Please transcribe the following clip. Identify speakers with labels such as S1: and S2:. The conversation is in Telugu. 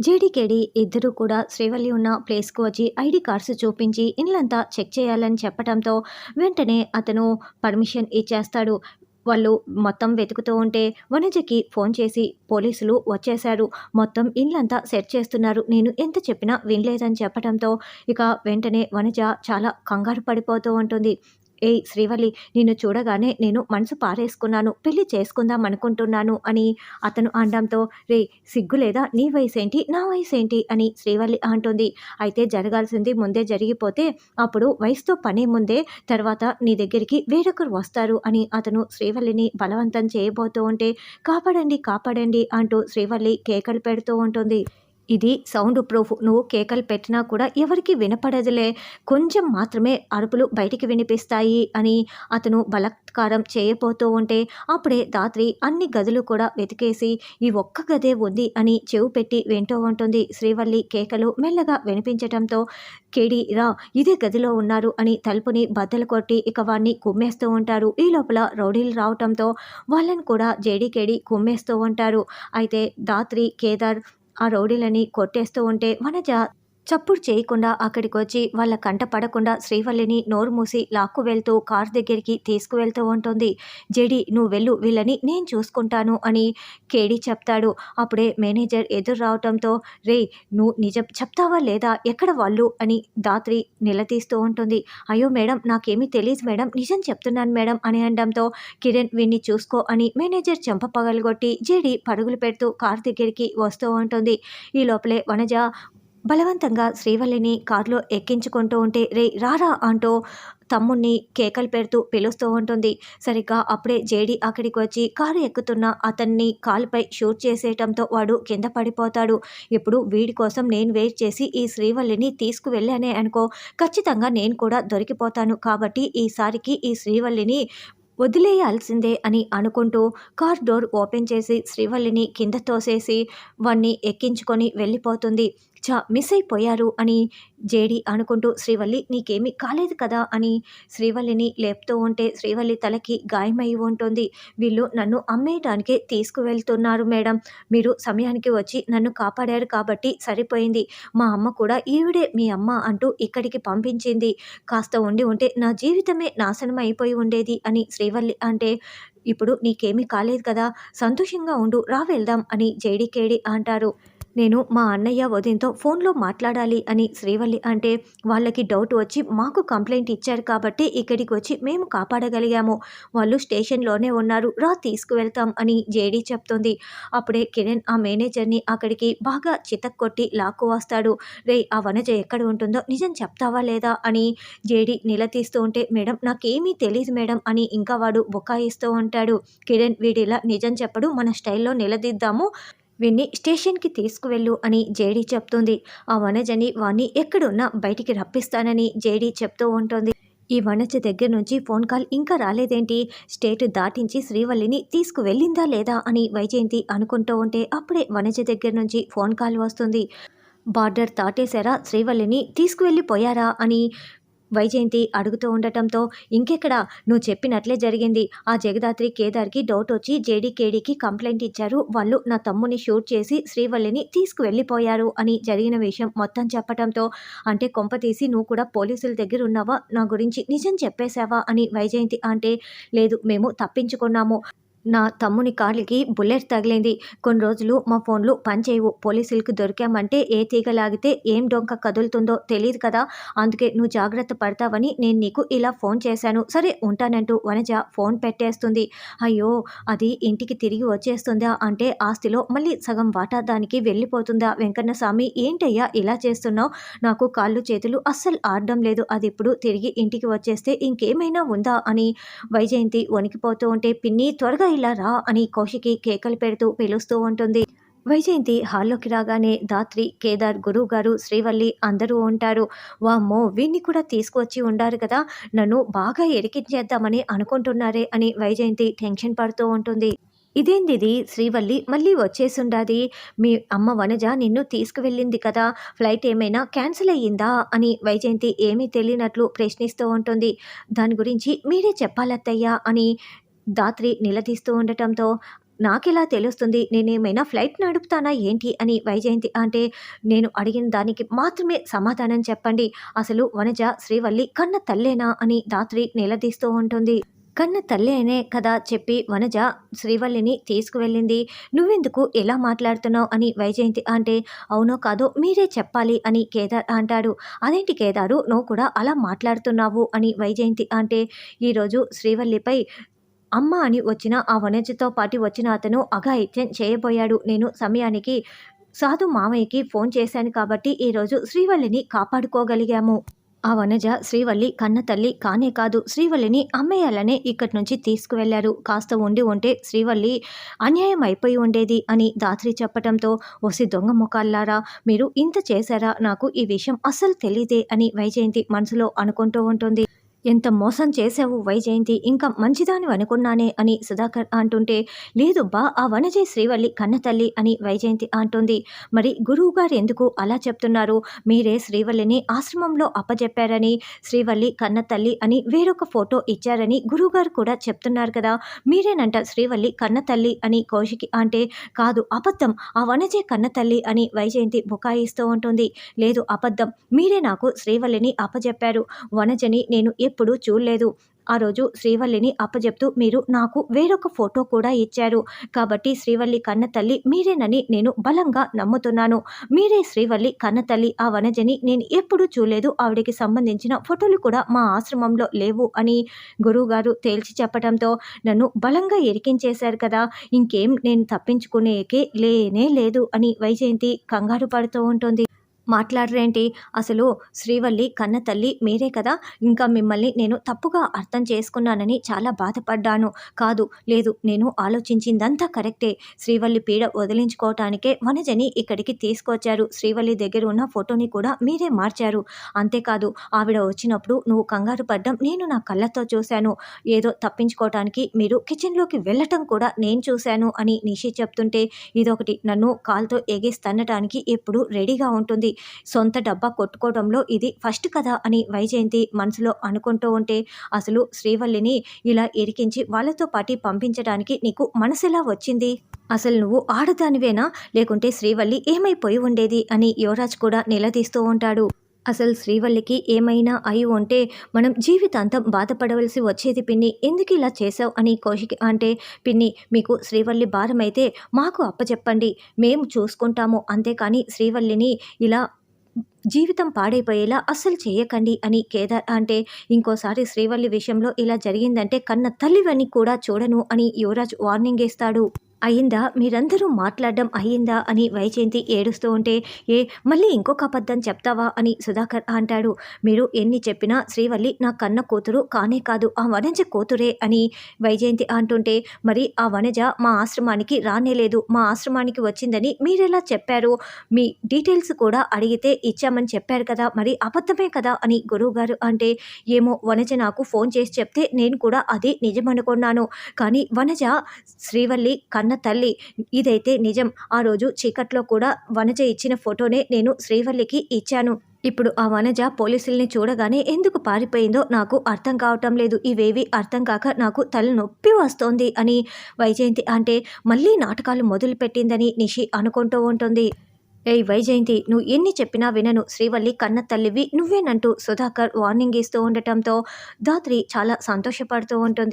S1: జేడీకేడి ఇద్దరు కూడా శ్రీవల్లి ఉన్న ప్లేస్కు వచ్చి ఐడి కార్డ్స్ చూపించి ఇల్లంతా చెక్ చేయాలని చెప్పడంతో వెంటనే అతను పర్మిషన్ ఇచ్చేస్తాడు. వాళ్ళు మొత్తం వెతుకుతూ ఉంటే వనజకి ఫోన్ చేసి పోలీసులు వచ్చేశారు. మొత్తం ఇల్లంతా సెట్ చేస్తున్నారు. నేను ఎంత చెప్పినా వినలేదని చెప్పడంతో ఇక వెంటనే వనజ చాలా కంగారు పడిపోతూ ఉంటుంది. ఏయ్ శ్రీవల్లి నిన్ను చూడగానే నేను మనసు పారేసుకున్నాను పెళ్ళి చేసుకుందాం అనుకుంటున్నాను అని అతను అనడంతో రే సిగ్గు లేదా? నీ వయసు ఏంటి నా వయసు ఏంటి అని శ్రీవల్లి అంటుంది. అయితే జరగాల్సింది ముందే జరిగిపోతే అప్పుడు వయసుతో పనే ముందే తర్వాత నీ దగ్గరికి వేరొకరు వస్తారు అని అతను శ్రీవల్లిని బలవంతం చేయబోతూ ఉంటే కాపాడండి కాపాడండి అంటూ శ్రీవల్లి కేకలు పెడుతూ ఉంటుంది. ఇది సౌండ్ ప్రూఫ్. నువ్వు కేకలు పెట్టినా కూడా ఎవరికి వినపడదులే. కొంచెం మాత్రమే అరుపులు బయటికి వినిపిస్తాయి అని అతను బలాత్కారం చేయబోతూ ఉంటే అప్పుడే దాత్రి అన్ని గదులు కూడా వెతికేసి ఈ ఒక్క గదే ఉంది అని చెవు పెట్టి వింటూ ఉంటుంది. శ్రీవల్లి కేకలు మెల్లగా వినిపించటంతో కేడి రా ఇదే గదిలో ఉన్నారు అని తలుపుని బద్దలు కొట్టి ఇక వాడిని కుమ్మేస్తూ ఉంటారు. ఈ లోపల రౌడీలు రావటంతో వాళ్ళని కూడా జేడీ కేడి కుమ్మేస్తూ ఉంటారు. అయితే దాత్రి కేదార్ ఆ రౌడీలని కొట్టేస్తూ ఉంటే వనజ చప్పుడు చేయకుండా అక్కడికి వచ్చి వాళ్ళ కంట పడకుండా శ్రీవల్లిని నోరు మూసి లాక్కు వెళ్తూ కార్ దగ్గరికి తీసుకువెళ్తూ ఉంటుంది. జెడి నువ్వు వెళ్ళు వీళ్ళని నేను చూసుకుంటాను అని కేడి చెప్తాడు. అప్పుడే మేనేజర్ ఎదురు రావటంతో రే నువ్వు నిజం చెప్తావా లేదా? ఎక్కడ వాళ్ళు? అని దాత్రి నిలదీస్తూ ఉంటుంది. అయ్యో మేడం నాకేమీ తెలియదు మేడం నిజం చెప్తున్నాను మేడం అని అనడంతో కిరణ్ వీణ్ణి చూసుకో అని మేనేజర్ చెంప పగలగొట్టి జేడి పరుగులు పెడుతూ కార్ దగ్గరికి వస్తూ ఉంటుంది. ఈ లోపలే వనజ బలవంతంగా శ్రీవల్లిని కారులో ఎక్కించుకుంటూ ఉంటే రే రారా అంటూ తమ్ముణ్ణి కేకలు పెడుతూ పిలుస్తూ ఉంటుంది. సరిగ్గా అప్పుడే జేడి అక్కడికి వచ్చి కారు ఎక్కుతున్న అతన్ని కాలుపై షూట్ చేసేయటంతో వాడు కింద పడిపోతాడు. ఇప్పుడు వీడి కోసం నేను వెయిట్ చేసి ఈ శ్రీవల్లిని తీసుకువెళ్ళానే అనుకో. ఖచ్చితంగా నేను కూడా దొరికిపోతాను. కాబట్టి ఈసారికి ఈ శ్రీవల్లిని వదిలేయాల్సిందే అని అనుకుంటూ కార్ డోర్ ఓపెన్ చేసి శ్రీవల్లిని కింద తోసేసి వాణ్ణి ఎక్కించుకొని వెళ్ళిపోతుంది. చా మిస్ అయిపోయారు అని జేడి అనుకుంటూ శ్రీవల్లి నీకేమీ కాలేదు కదా అని శ్రీవల్లిని లేపుతూ ఉంటే శ్రీవల్లి తలకి గాయమై ఉంటుంది. వీళ్ళు నన్ను అమ్మేయడానికే తీసుకువెళ్తున్నారు మేడం. మీరు సమయానికి వచ్చి నన్ను కాపాడారు కాబట్టి సరిపోయింది. మా అమ్మ కూడా ఈవిడే మీ అమ్మ అంటూ ఇక్కడికి పంపించింది. కాస్త ఉండి ఉంటే నా జీవితమే నాశనం అయిపోయి ఉండేది అని శ్రీవల్లి అంటే ఇప్పుడు నీకేమీ కాలేదు కదా సంతోషంగా ఉండు రా వెళ్దాం అని జేడికేడి అంటారు. నేను మా అన్నయ్య వదినతో ఫోన్లో మాట్లాడాలి అని శ్రీవల్లి అంటే వాళ్ళకి డౌట్ వచ్చి మాకు కంప్లైంట్ ఇచ్చారు కాబట్టి ఇక్కడికి వచ్చి మేము కాపాడగలిగాము. వాళ్ళు స్టేషన్లోనే ఉన్నారు. రా తీసుకువెళ్తాం అని జేడీ చెప్తుంది. అప్పుడే కిరణ్ ఆ మేనేజర్ని అక్కడికి బాగా చితక్కొట్టి లాక్కు వస్తాడు. రే ఆ వనజ ఎక్కడ ఉంటుందో నిజం చెప్తావా లేదా? అని జేడీ నిలదీస్తూ ఉంటే మేడం నాకేమీ తెలియదు మేడం అని ఇంకా వాడు బుకాయిస్తూ ఉంటాడు. కిరణ్ వీడిలా నిజం చెప్పడు. మన స్టైల్లో నిలదీద్దాము. వీణ్ణి స్టేషన్కి తీసుకువెళ్ళు అని జేడీ చెప్తుంది. ఆ వనజని వాణ్ణి ఎక్కడున్నా బయటికి రప్పిస్తానని జేడీ చెప్తూ ఉంటుంది. ఈ వనజ దగ్గర నుంచి ఫోన్ కాల్ ఇంకా రాలేదేంటి? స్టేట్ దాటించి శ్రీవల్లిని తీసుకువెళ్ళిందా లేదా అని వైజయంతి అనుకుంటూ ఉంటే అప్పుడే వనజ దగ్గర నుంచి ఫోన్ కాల్ వస్తుంది. బార్డర్ దాటేశారా? శ్రీవల్లిని తీసుకువెళ్ళిపోయారా? అని వైజయంతి అడుగుతూ ఉండటంతో ఇంకెక్కడ నువ్వు చెప్పినట్లే జరిగింది. ఆ జగదాత్రి కేదార్కి డౌట్ వచ్చి జేడీకేడీకి కంప్లైంట్ ఇచ్చారు. వాళ్ళు నా తమ్ముని షూట్ చేసి శ్రీవల్లిని తీసుకువెళ్ళిపోయారు అని జరిగిన విషయం మొత్తం చెప్పటంతో అంటే కొంప తీసి నువ్వు కూడా పోలీసుల దగ్గర ఉన్నావా? నా గురించి నిజం చెప్పేశావా? అని వైజయంతి అంటే లేదు మేము తప్పించుకున్నాము. నా తమ్ముని కార్లకి బుల్లెట్ తగిలింది. కొన్ని రోజులు మా ఫోన్లు పనిచేయవు పోలీసులకు దొరికామంటే ఏ తీగ లాగితే ఏం డొంక కదులుతుందో తెలియదు కదా. అందుకే నువ్వు జాగ్రత్త పడతావని నేను నీకు ఇలా ఫోన్ చేశాను. సరే ఉంటానంటూ వనజ ఫోన్ పెట్టేస్తుంది. అయ్యో అది ఇంటికి తిరిగి వచ్చేస్తుందా అంటే ఆస్తిలో మళ్ళీ సగం వాటా దానికి వెళ్ళిపోతుందా? వెంకన్న స్వామి ఏంటయ్యా ఇలా చేస్తున్నావు? నాకు కాళ్ళు చేతులు అస్సలు ఆడడం లేదు. అది ఇప్పుడు తిరిగి ఇంటికి వచ్చేస్తే ఇంకేమైనా ఉందా అని. వైజయంతి వణికిపోతూ ఉంటే పిన్ని త్వరగా ఇలా రా అని కౌశికి కేకలు పెడుతూ పిలుస్తూ ఉంటుంది. వైజయంతి హాల్లోకి రాగానే దాత్రి కేదార్ గురువు గారు శ్రీవల్లి అందరూ ఉంటారు. వామ్మో వీణ్ణి కూడా తీసుకువచ్చి ఉండారు కదా. నన్ను బాగా ఎరికించేద్దామని అనుకుంటున్నారే అని వైజయంతి టెన్షన్ పడుతూ ఉంటుంది. ఇదేందిది శ్రీవల్లి మళ్ళీ వచ్చేసుండాది. మీ అమ్మ వనజ నిన్ను తీసుకువెళ్ళింది కదా. ఫ్లైట్ ఏమైనా క్యాన్సిల్ అయ్యిందా? అని వైజయంతి ఏమీ తెలియనట్లు ప్రశ్నిస్తూ ఉంటుంది. దాని గురించి మీరే చెప్పాలత్తయ్యా అని దాత్రి నిలదీస్తూ ఉండటంతో నాకెలా తెలుస్తుంది? నేనేమైనా ఫ్లైట్ నడుపుతానా ఏంటి? అని వైజయంతి అంటే నేను అడిగిన దానికి మాత్రమే సమాధానం చెప్పండి. అసలు వనజ శ్రీవల్లి కన్న తల్లేనా? అని దాత్రి నిలదీస్తూ ఉంటుంది. కన్న తల్లి అనే కదా చెప్పి వనజ శ్రీవల్లిని తీసుకువెళ్ళింది. నువ్వెందుకు ఎలా మాట్లాడుతున్నావు? అని వైజయంతి అంటే అవునో కాదో మీరే చెప్పాలి అని కేదార్ అంటాడు. అదేంటి కేదారు? నువ్వు కూడా అలా మాట్లాడుతున్నావు అని వైజయంతి అంటే ఈరోజు శ్రీవల్లిపై అమ్మ అని వచ్చిన ఆ వనజతో పాటు వచ్చిన అతను అఘాయిత్యం చేయబోయాడు. నేను సమయానికి సాధు మామయ్యకి ఫోన్ చేశాను కాబట్టి ఈరోజు శ్రీవల్లిని కాపాడుకోగలిగాము. ఆ వనజ శ్రీవల్లి కన్న తల్లి కానే కాదు శ్రీవల్లిని అమ్మేయాలనే ఇక్కడి నుంచి తీసుకువెళ్ళారు. కాస్త ఉండి ఉంటే శ్రీవల్లి అన్యాయం అయిపోయి ఉండేది అని దాత్రి చెప్పటంతో ఒసి దొంగ ముఖాల్లారా మీరు ఇంత చేశారా? నాకు ఈ విషయం అస్సలు తెలియదే అని వైజయంతి మనసులో అనుకుంటూ ఉంటుంది. ఎంత మోసం చేశావు వైజయంతి? ఇంకా మంచిదాని అనుకున్నానే అని సుధాకర్ అంటుంటే లేదు బా ఆ వనజే శ్రీవల్లి కన్నతల్లి అని వైజయంతి అంటుంది. మరి గురువు గారు ఎందుకు అలా చెప్తున్నారు? మీరే శ్రీవల్లిని ఆశ్రమంలో అప్పజెప్పారని శ్రీవల్లి కన్నతల్లి అని వేరొక ఫోటో ఇచ్చారని గురువుగారు కూడా చెప్తున్నారు కదా మీరేనంట శ్రీవల్లి కన్నతల్లి అని కౌశికి అంటే కాదు అబద్ధం ఆ వనజే కన్నతల్లి అని వైజయంతి బుకాయిస్తూ ఉంటుంది. లేదు అబద్ధం మీరే నాకు శ్రీవల్లిని అప్పజెప్పారు. వనజని నేను ఎప్పుడూ చూడలేదు. ఆ రోజు శ్రీవల్లిని అప్పజెప్తూ మీరు నాకు వేరొక ఫోటో కూడా ఇచ్చారు. కాబట్టి శ్రీవల్లి కన్న తల్లి మీరేనని నేను బలంగా నమ్ముతున్నాను. మీరే శ్రీవల్లి కన్న తల్లి ఆ వనజని నేను ఎప్పుడూ చూడలేదు. ఆవిడకి సంబంధించిన ఫోటోలు కూడా మా ఆశ్రమంలో లేవు అని గురువుగారు తేల్చి చెప్పడంతో నన్ను బలంగా ఎరికించేశారు కదా. ఇంకేం నేను తప్పించుకునేకే లేనే లేదు అని వైజయంతి కంగారు పడుతూ ఉంటుంది. మాట్లాడరేంటి? అసలు శ్రీవల్లి కన్న తల్లి మీరే కదా? ఇంకా మిమ్మల్ని నేను తప్పుగా అర్థం చేసుకున్నానని చాలా బాధపడ్డాను. కాదు లేదు నేను ఆలోచించిందంతా కరెక్టే. శ్రీవల్లి పీడ వదిలించుకోవటానికే వనజని ఇక్కడికి తీసుకొచ్చారు. శ్రీవల్లి దగ్గర ఉన్న ఫోటోని కూడా మీరే మార్చారు. అంతేకాదు ఆవిడ వచ్చినప్పుడు నువ్వు కంగారు పడ్డం నేను నా కళ్ళతో చూశాను. ఏదో తప్పించుకోవటానికి మీరు కిచెన్లోకి వెళ్ళటం కూడా నేను చూశాను అని నిషి చెప్తుంటే ఇదొకటి నన్ను కాల్తో ఎగేస్తన్నటానికి ఎప్పుడు రెడీగా ఉంటుంది. సొంత డబ్బా కొట్టుకోవడంలో ఇది ఫస్ట్ కదా అని వైజయంతి మనసులో అనుకుంటూ ఉంటే అసలు శ్రీవల్లిని ఇలా ఇరికించి వాళ్ళతో పాటి పంపించడానికి నీకు మనసెలా వచ్చింది? అసలు నువ్వు ఆడదానివేనా? లేకుంటే శ్రీవల్లి ఏమైపోయి ఉండేది? అని యువరాజ్ కూడా నిలదీస్తూ ఉంటాడు. అసలు శ్రీవల్లికి ఏమైనా అయి ఉంటే మనం జీవితాంతం బాధపడవలసి వచ్చేది పిన్ని. ఎందుకు ఇలా చేసావు అని కౌశిక్ అంటే పిన్ని మీకు శ్రీవల్లి భారం అయితే మాకు అప్పచెప్పండి. మేము చూసుకుంటాము అంతేకాని శ్రీవల్లిని ఇలా జీవితం పాడైపోయేలా అస్సలు చేయకండి అని కేదార్ అంటే ఇంకోసారి శ్రీవల్లి విషయంలో ఇలా జరిగిందంటే కన్న తల్లివని కూడా చూడను అని యువరాజ్ వార్నింగ్ ఇస్తాడు. అయిందా మీరందరూ మాట్లాడడం అయ్యిందా? అని వైజయంతి ఏడుస్తూ ఉంటే ఏ మళ్ళీ ఇంకొక అబద్ధం చెప్తావా? అని సుధాకర్ అంటాడు. మీరు ఎన్ని చెప్పినా శ్రీవల్లి నా కన్న కూతురు కానే కాదు ఆ వనజ కూతురే అని వైజయంతి అంటుంటే మరి ఆ వనజ మా ఆశ్రమానికి రానేలేదు మా ఆశ్రమానికి వచ్చిందని మీరెలా చెప్పారు? మీ డీటెయిల్స్ కూడా అడిగితే ఇచ్చామని చెప్పారు కదా మరి అబద్ధమే కదా అని గురువుగారు అంటే ఏమో వనజ నాకు ఫోన్ చేసి చెప్తే నేను కూడా అది నిజమనుకున్నాను. కానీ వనజ శ్రీవల్లి కన్న తల్లి. ఇదైతే నిజం. ఆ రోజు చీకట్లో కూడా వనజ ఇచ్చిన ఫోటోనే నేను శ్రీవల్లికి ఇచ్చాను. ఇప్పుడు ఆ వనజ పోలీసుల్ని చూడగానే ఎందుకు పారిపోయిందో నాకు అర్థం కావటం లేదు. ఇవేవి అర్థం కాక నాకు తలనొప్పి వస్తోంది అని. వైజయంతి అంటే మళ్ళీ నాటకాలు మొదలుపెట్టిందని నిషి అనుకుంటూ ఉంటుంది. ఏయ్ వైజయంతి నువ్వు ఎన్ని చెప్పినా వినను. శ్రీవల్లి కన్న తల్లివి నువ్వేనంటూ సుధాకర్ వార్నింగ్ ఇస్తూ ఉండటంతో దాత్రి చాలా సంతోషపడుతూ ఉంటుంది.